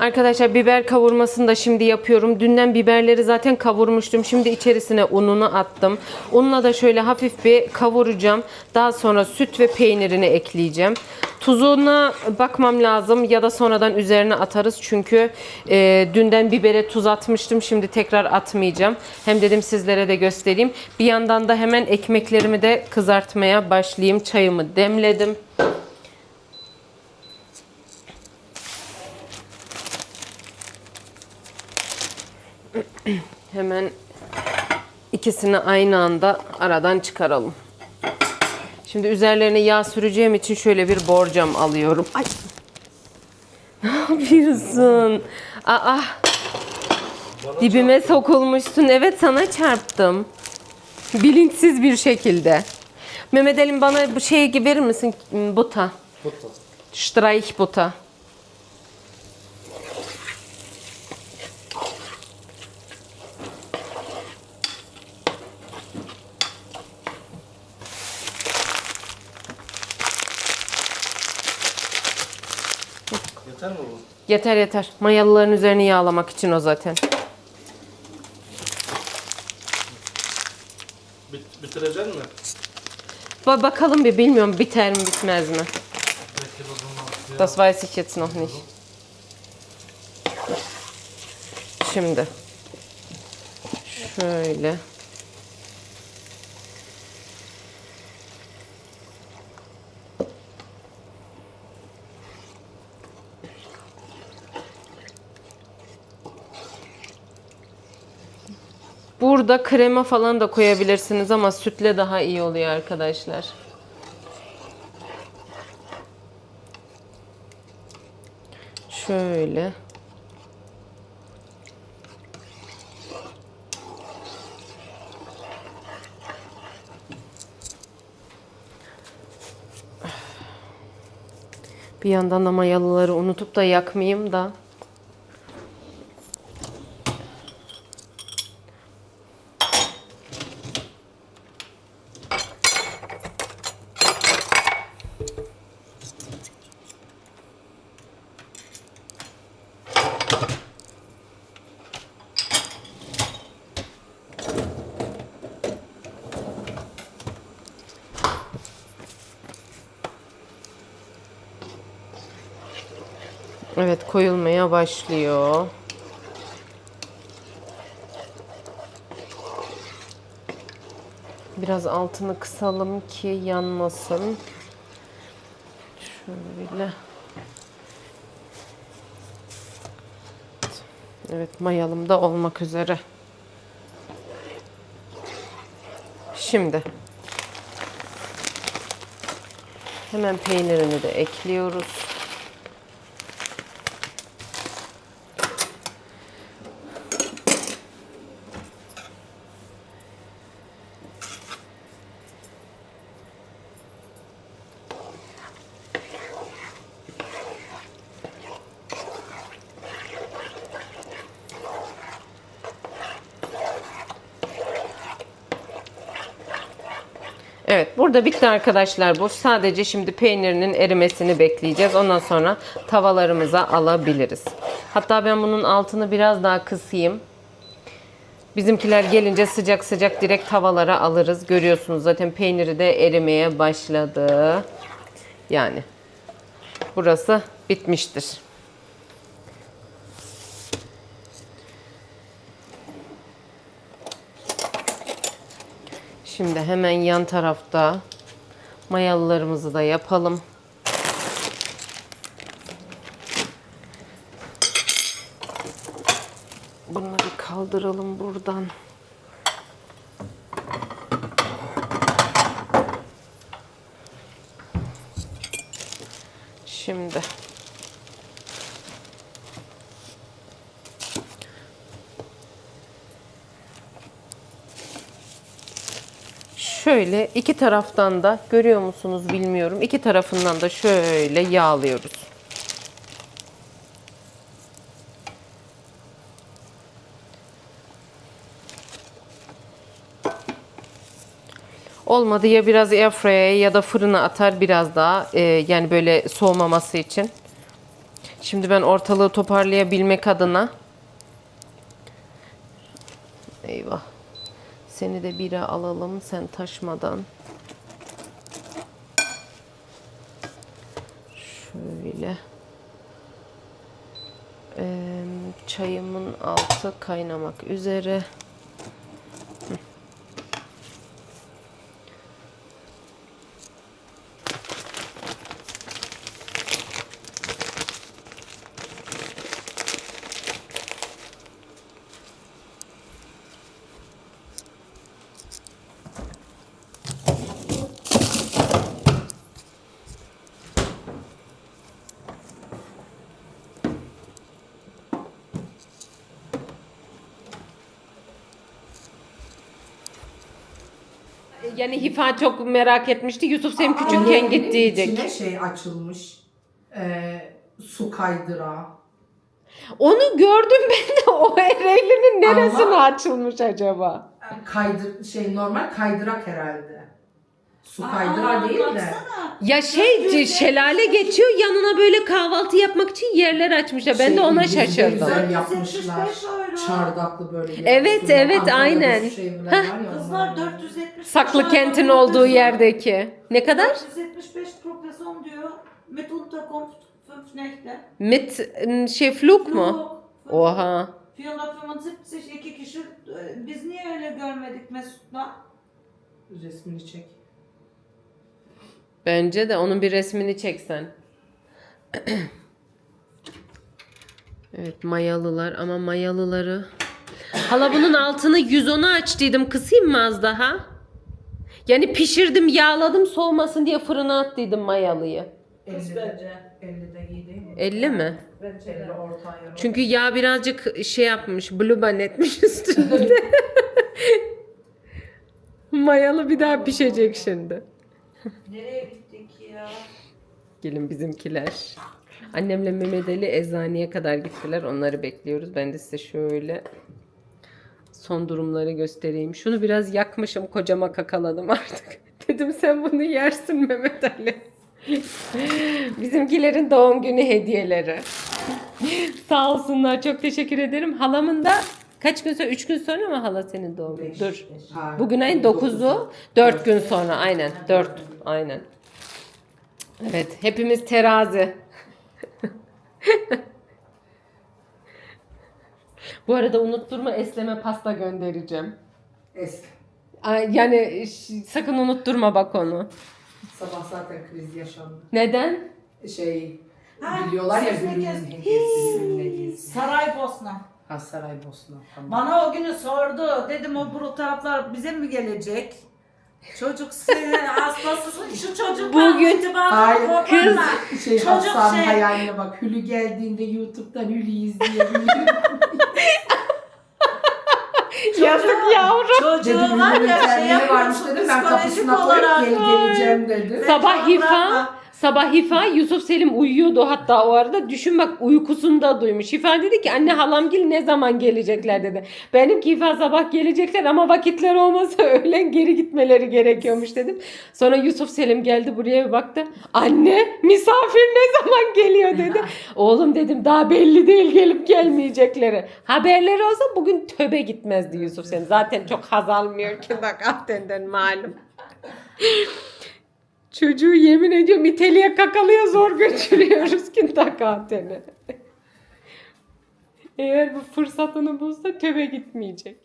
Arkadaşlar biber kavurmasını da şimdi yapıyorum. Dünden biberleri zaten kavurmuştum. Şimdi içerisine ununu attım. Unla da şöyle hafif bir kavuracağım. Daha sonra süt ve peynirini ekleyeceğim. Tuzuna bakmam lazım ya da sonradan üzerine atarız. Çünkü e, dünden bibere tuz atmıştım. Şimdi tekrar atmayacağım. Hem dedim sizlere de göstereyim. Bir yandan da hemen ekmeklerimi de kızartmaya başlayayım. Çayımı demledim. Hemen ikisini aynı anda aradan çıkaralım. Şimdi üzerlerine yağ süreceğim için şöyle bir borcam alıyorum. Ay. Ne yapıyorsun? Aa. Dibime sokulmuşsun. Evet sana çarptım. Bilinçsiz bir şekilde. Mehmet Elim bana bu şeyi verir misin? Buta. Buta. Streich buta. Yeter mi bu? Yeter yeter. Mayalıların üzerini yağlamak için o zaten. Bit bitirecek mi? Ba- bakalım bir bilmiyorum biter mi bitmez mi? Das weiß ich jetzt noch nicht. Şimdi. Şöyle. Burada krema falan da koyabilirsiniz ama sütle daha iyi oluyor arkadaşlar. Şöyle. Bir yandan da mayalıları unutup da yakmayayım da. Evet koyulmaya başlıyor. Biraz altını kısalım ki yanmasın. Şöyle. Evet mayalım da olmak üzere. Şimdi hemen peynirini de ekliyoruz. Evet burada bitti arkadaşlar bu. Sadece şimdi peynirinin erimesini bekleyeceğiz. Ondan sonra tavalarımıza alabiliriz. Hatta ben bunun altını biraz daha kısayım. Bizimkiler gelince sıcak sıcak direkt tavalara alırız. Görüyorsunuz zaten peyniri de erimeye başladı. Yani burası bitmiştir. Şimdi hemen yan tarafta mayalılarımızı da yapalım. Bunları kaldıralım buradan. Şimdi Şöyle iki taraftan da görüyor musunuz bilmiyorum. İki tarafından da şöyle yağlıyoruz. Olmadı ya biraz airfryer'e ya da fırına atar biraz daha e, yani böyle soğumaması için. Şimdi ben ortalığı toparlayabilmek adına Eyvah. Seni de bire alalım sen taşmadan. Şöyle. Ee, çayımın altı kaynamak üzere. Yani Hifa çok merak etmişti. Yusuf Selim küçükken Evinin gittiydik. İçine şey açılmış. E, su kaydırağı. Onu gördüm ben de o Ereğli'nin neresine Ama- açılmış acaba? Kaydır şey normal kaydırak herhalde. Su kaydırağı değil de. Ya şey şelale geçiyor yanına böyle kahvaltı yapmak için yerler açmışlar. Ben Şey, de ona güzel şaşırdım. Güzel yapmışlar. 475 euro. Çardaklı böyle. Evet, Aslında evet, Ankara'da aynen. şu evler var ya, Kızlar onlar. 475 Saklı kentin olduğu yerdeki. Ne kadar? 475 pro Person diyor. Mit Unterkunft 5 Nächte. Mit şey fluk mu? Oha. 475 iki kişi. Ee, Biz niye öyle görmedik Mesut'la? Resmini çek. Bence de onun bir resmini çeksen. evet mayalılar ama mayalıları. Hala bunun altını 110'a açtıydım. Kısayım mı az daha? Yani pişirdim, yağladım soğumasın diye fırına attıydım mayalıyı. 50 de, 50 de iyi değil mi? 50 mi? 50 orta ayarı. Çünkü yağ birazcık şey yapmış, bluban etmiş üstünde. Mayalı bir daha pişecek şimdi. Nereye gittik ya? Gelin bizimkiler. Annemle Mehmet Ali eczaneye kadar gittiler. Onları bekliyoruz. Ben de size şöyle son durumları göstereyim. Şunu biraz yakmışım. Kocama kakaladım artık. Dedim sen bunu yersin Mehmet Ali. Bizimkilerin doğum günü hediyeleri. Sağ olsunlar. Çok teşekkür ederim. Halamın da kaç gün sonra? 3 gün sonra mı hala senin doğum günü? Beş. Dur. Ha, Bugün ayın 9'u. 4 gün sonra. Aynen. 4. Aynen. Evet. Hepimiz terazi. Bu arada unutturma esleme pasta göndereceğim. Eski. Ay, Yani ş- sakın unutturma bak onu. Sabah zaten kriz yaşandı. Neden? Şey Ha, biliyorlar ya. Hürri'nin hediyesi. Saraybosna. Ha Saraybosna. Tamam. Bana o günü sordu. Dedim o bu taraflar bize mi gelecek? Çocuk seni hastasısın. Şu çocuk Bugün- Hayır, korkma. Şey Çocuk şey- hayaline bak. Hülü geldiğinde YouTube'dan Hülü izleyebilir. Yazık yavrum. Çocuğu dedim var ya şey dedim. Ben kapısına koyup olarak. gel geleceğim dedi. Sabah Hifa. Sabah Hifa Yusuf Selim uyuyordu hatta o arada. Düşün bak uykusunda duymuş. Hifa dedi ki anne halamgil ne zaman gelecekler dedi. Benimki Hifa sabah gelecekler ama vakitler olmasa öğlen geri gitmeleri gerekiyormuş dedim. Sonra Yusuf Selim geldi buraya bir baktı. Anne misafir ne zaman geliyor dedi. Oğlum dedim daha belli değil gelip gelmeyecekleri. Haberleri olsa bugün töbe gitmezdi Yusuf Selim. Zaten çok haz almıyor ki bak Ahtenden malum. Çocuğu yemin ediyorum İtalya'ya kakalıyor zor götürüyoruz ki takateni. Eğer bu fırsatını bulsa töbe gitmeyecek.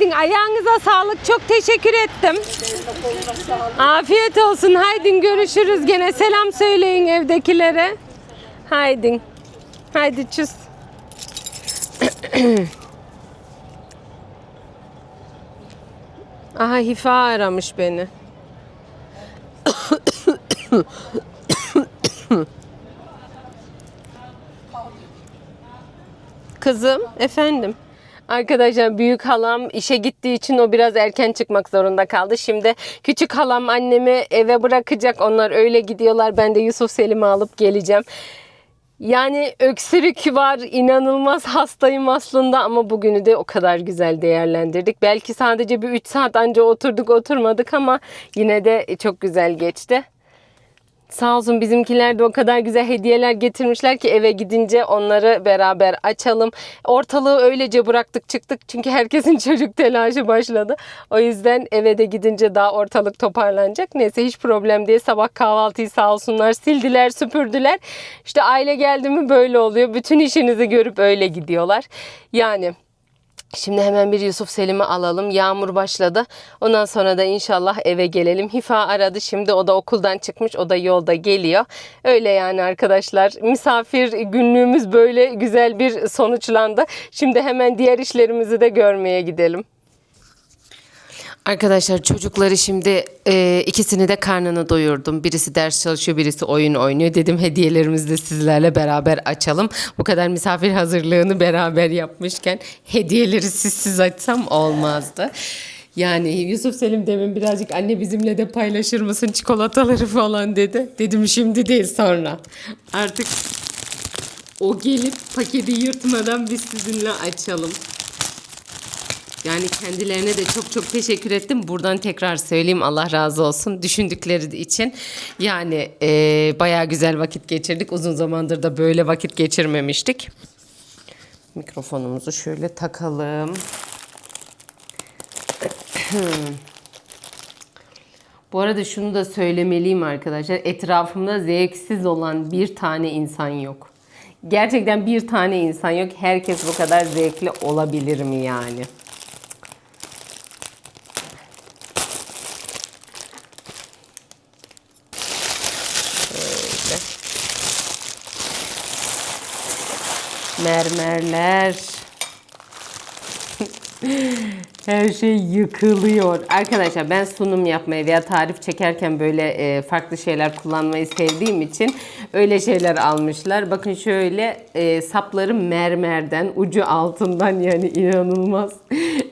Haydin ayağınıza sağlık. Çok teşekkür ettim. Afiyet olsun. Haydin görüşürüz gene. Selam söyleyin evdekilere. Haydin. Haydi çüz. Aha Hifa aramış beni. Kızım, efendim. Arkadaşlar büyük halam işe gittiği için o biraz erken çıkmak zorunda kaldı. Şimdi küçük halam annemi eve bırakacak. Onlar öyle gidiyorlar. Ben de Yusuf Selim'i alıp geleceğim. Yani öksürük var, inanılmaz hastayım aslında ama bugünü de o kadar güzel değerlendirdik. Belki sadece bir 3 saat anca oturduk oturmadık ama yine de çok güzel geçti. Sağ olsun bizimkiler de o kadar güzel hediyeler getirmişler ki eve gidince onları beraber açalım. Ortalığı öylece bıraktık çıktık çünkü herkesin çocuk telaşı başladı. O yüzden eve de gidince daha ortalık toparlanacak. Neyse hiç problem değil. Sabah kahvaltıyı sağ olsunlar sildiler süpürdüler. İşte aile geldi mi böyle oluyor. Bütün işinizi görüp öyle gidiyorlar. Yani Şimdi hemen bir Yusuf Selim'i alalım. Yağmur başladı. Ondan sonra da inşallah eve gelelim. Hifa aradı. Şimdi o da okuldan çıkmış. O da yolda geliyor. Öyle yani arkadaşlar. Misafir günlüğümüz böyle güzel bir sonuçlandı. Şimdi hemen diğer işlerimizi de görmeye gidelim. Arkadaşlar çocukları şimdi e, ikisini de karnını doyurdum. Birisi ders çalışıyor, birisi oyun oynuyor. Dedim hediyelerimizi de sizlerle beraber açalım. Bu kadar misafir hazırlığını beraber yapmışken hediyeleri sizsiz açsam olmazdı. Yani Yusuf Selim demin birazcık anne bizimle de paylaşır mısın çikolataları falan dedi. Dedim şimdi değil sonra. Artık o gelip paketi yırtmadan biz sizinle açalım. Yani kendilerine de çok çok teşekkür ettim. Buradan tekrar söyleyeyim Allah razı olsun. Düşündükleri için yani e, bayağı güzel vakit geçirdik. Uzun zamandır da böyle vakit geçirmemiştik. Mikrofonumuzu şöyle takalım. Bu arada şunu da söylemeliyim arkadaşlar. Etrafımda zevksiz olan bir tane insan yok. Gerçekten bir tane insan yok. Herkes bu kadar zevkli olabilir mi yani? Şöyle. Mermerler. Her şey yıkılıyor. Arkadaşlar ben sunum yapmayı veya tarif çekerken böyle e, farklı şeyler kullanmayı sevdiğim için öyle şeyler almışlar. Bakın şöyle e, sapları mermerden, ucu altından yani inanılmaz.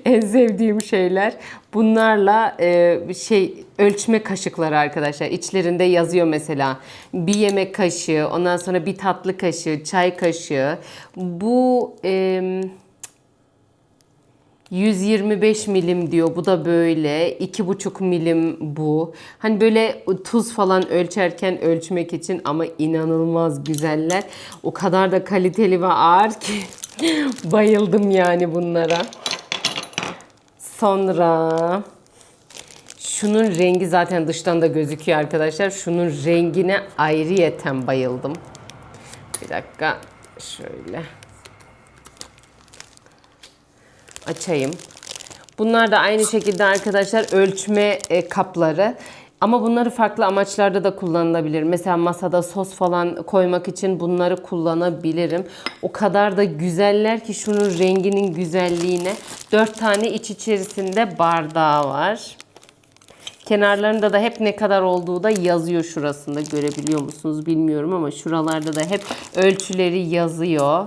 en sevdiğim şeyler. Bunlarla e, şey ölçme kaşıkları arkadaşlar. İçlerinde yazıyor mesela bir yemek kaşığı, ondan sonra bir tatlı kaşığı, çay kaşığı. Bu e, 125 milim diyor. Bu da böyle. 2,5 milim bu. Hani böyle tuz falan ölçerken ölçmek için ama inanılmaz güzeller. O kadar da kaliteli ve ağır ki bayıldım yani bunlara. Sonra şunun rengi zaten dıştan da gözüküyor arkadaşlar. Şunun rengine ayrıyeten bayıldım. Bir dakika şöyle açayım. Bunlar da aynı şekilde arkadaşlar ölçme e, kapları. Ama bunları farklı amaçlarda da kullanılabilir. Mesela masada sos falan koymak için bunları kullanabilirim. O kadar da güzeller ki şunun renginin güzelliğine. 4 tane iç içerisinde bardağı var. Kenarlarında da hep ne kadar olduğu da yazıyor şurasında. Görebiliyor musunuz bilmiyorum ama şuralarda da hep ölçüleri yazıyor.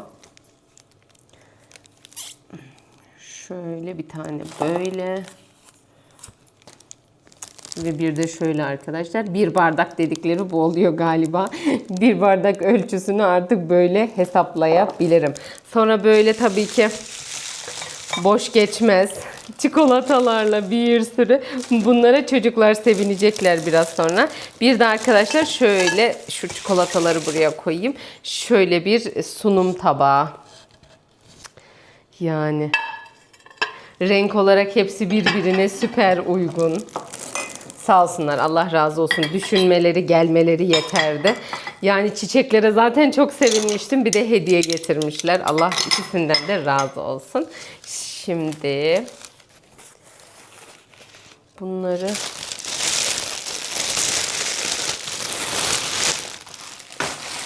Şöyle bir tane böyle. Ve bir de şöyle arkadaşlar. Bir bardak dedikleri bu oluyor galiba. bir bardak ölçüsünü artık böyle hesaplayabilirim. Sonra böyle tabii ki boş geçmez. Çikolatalarla bir sürü. Bunlara çocuklar sevinecekler biraz sonra. Bir de arkadaşlar şöyle şu çikolataları buraya koyayım. Şöyle bir sunum tabağı. Yani renk olarak hepsi birbirine süper uygun. Sağ olsunlar Allah razı olsun. Düşünmeleri gelmeleri yeterdi. Yani çiçeklere zaten çok sevinmiştim. Bir de hediye getirmişler. Allah ikisinden de razı olsun. Şimdi bunları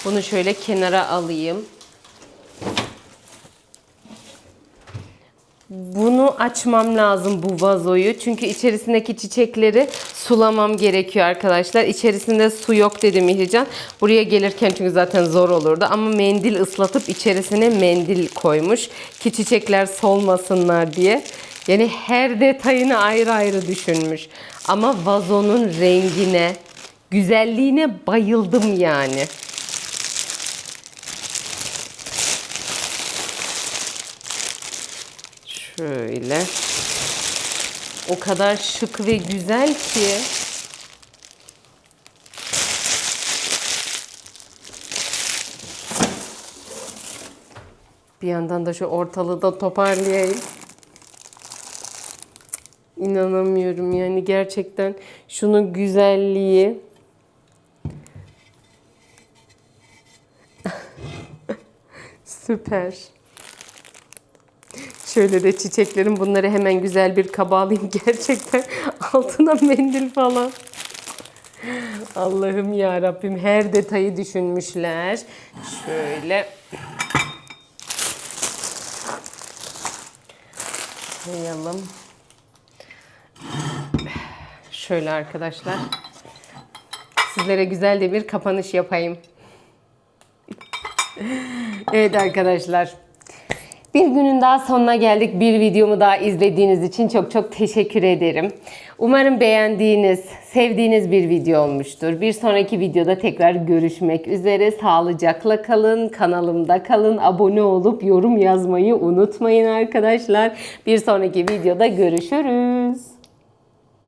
Bunu şöyle kenara alayım. Bunu açmam lazım bu vazoyu. Çünkü içerisindeki çiçekleri sulamam gerekiyor arkadaşlar. İçerisinde su yok dedi Mihrican. Buraya gelirken çünkü zaten zor olurdu. Ama mendil ıslatıp içerisine mendil koymuş. Ki çiçekler solmasınlar diye. Yani her detayını ayrı ayrı düşünmüş. Ama vazonun rengine, güzelliğine bayıldım yani. Şöyle. O kadar şık ve güzel ki. Bir yandan da şu ortalığı da toparlayayım. İnanamıyorum yani gerçekten şunun güzelliği. Süper. Şöyle de çiçeklerin bunları hemen güzel bir kaba alayım. Gerçekten altına mendil falan. Allah'ım ya Rabbim her detayı düşünmüşler. Şöyle koyalım. Şöyle arkadaşlar. Sizlere güzel de bir kapanış yapayım. Evet arkadaşlar. Bir günün daha sonuna geldik. Bir videomu daha izlediğiniz için çok çok teşekkür ederim. Umarım beğendiğiniz, sevdiğiniz bir video olmuştur. Bir sonraki videoda tekrar görüşmek üzere. Sağlıcakla kalın, kanalımda kalın. Abone olup yorum yazmayı unutmayın arkadaşlar. Bir sonraki videoda görüşürüz.